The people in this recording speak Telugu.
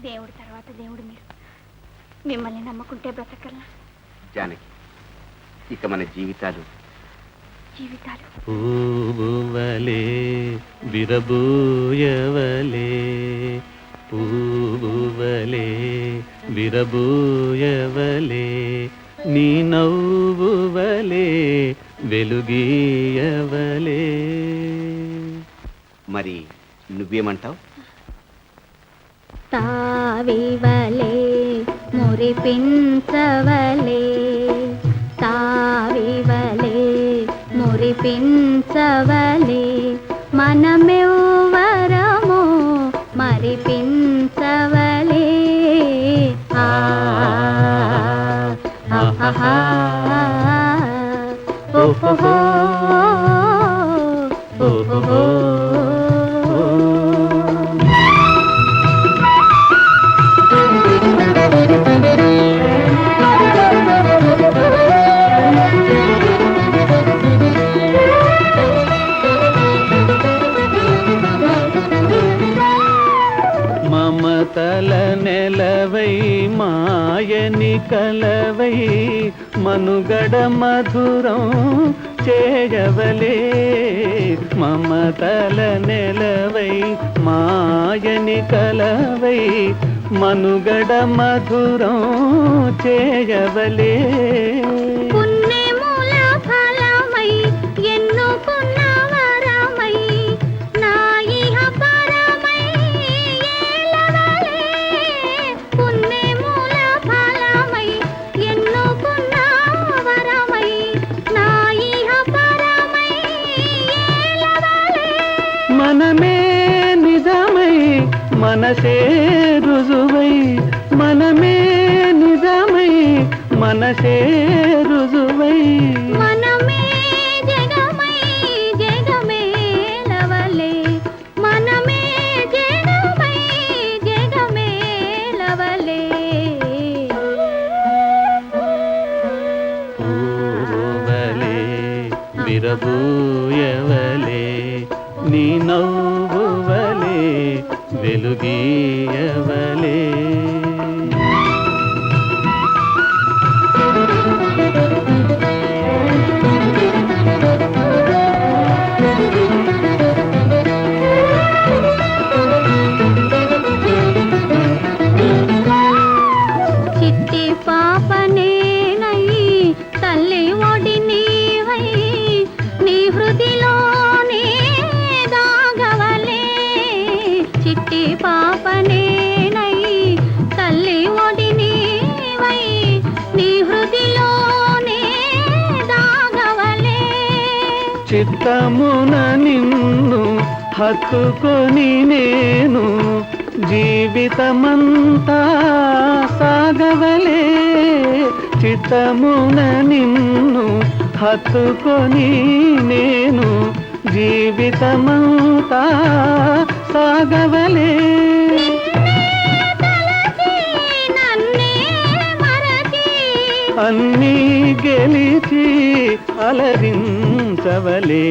దేవుడి తర్వాత దేవుడు మీరు. మిమ్మల్ని నమ్ముకుంటే బ్రతకల్లా జానకి ఇక మన జీవితాలు. జీవితాలు. పూవలే విరబూయవలే పూవలే విరబూయవలే నీ నవ్వువలే వెలుగీయవలే. మరి నువ్వేమంటావు? తావివలే మురిపించవలే. తావివలే మురిపించవలే. మనమెవరము మరిపించవలే. ఆ ఓహో ఓహోహో. మమతల నెలవై మాయని కలవై మనుగడ మధురం చేయవలే మమతల నెలవై మాయని కలవై మనుగడ మధురం చేయవలే మనసే రుజువై మనమే నిజమై మనసే రుజువై. మనమే జగమై జగమేలవలే మనమే జగమై జగమేలవలే పూవలే విరబూయవలే నీ నవ్వువలే వెలుగీయవలే. చిట్టి పాపనేనై తల్లి ఒడి నీవై నీ హృదిలోనే దాగవలే. చిత్తమున నిన్ను హత్తుకొని నేను జీవితమంతా సాగవలే. చిత్తమున నిన్ను హత్తుకొని నేను జీవితమంతా సాగవలే అన్నీ గెలిచి అలరించవలే.